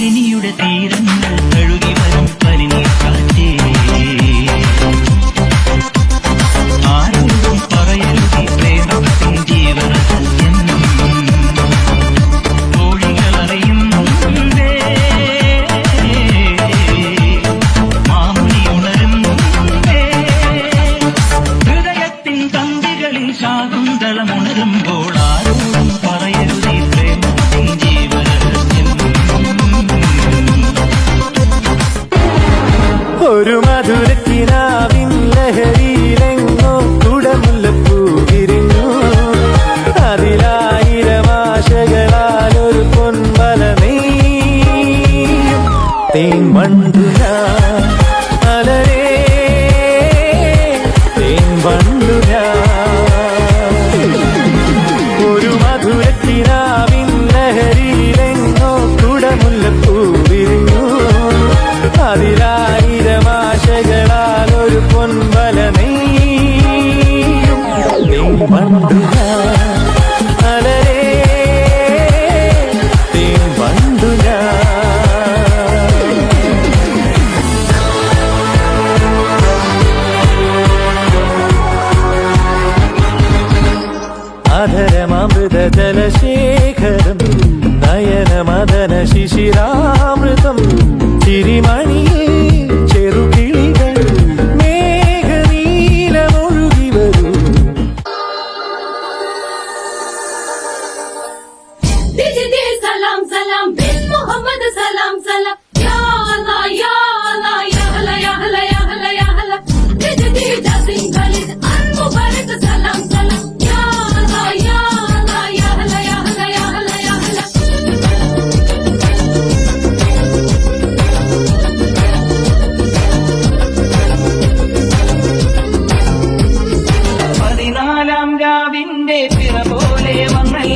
മാലിനിയുടെ തീരം ഒരു മധുരക്കിനാവിൻ ലഹരിയിലെങ്ങോ കുടമുല്ലപ്പൂവിരിഞ്ഞു അതിലായിരം ആശകളാൽ ഒരു പൊൻവല നെയ്യും അലരേ ഒരു അതിലാ നിലാവിന്റെ പിറ പോലെ വന്നല്ല?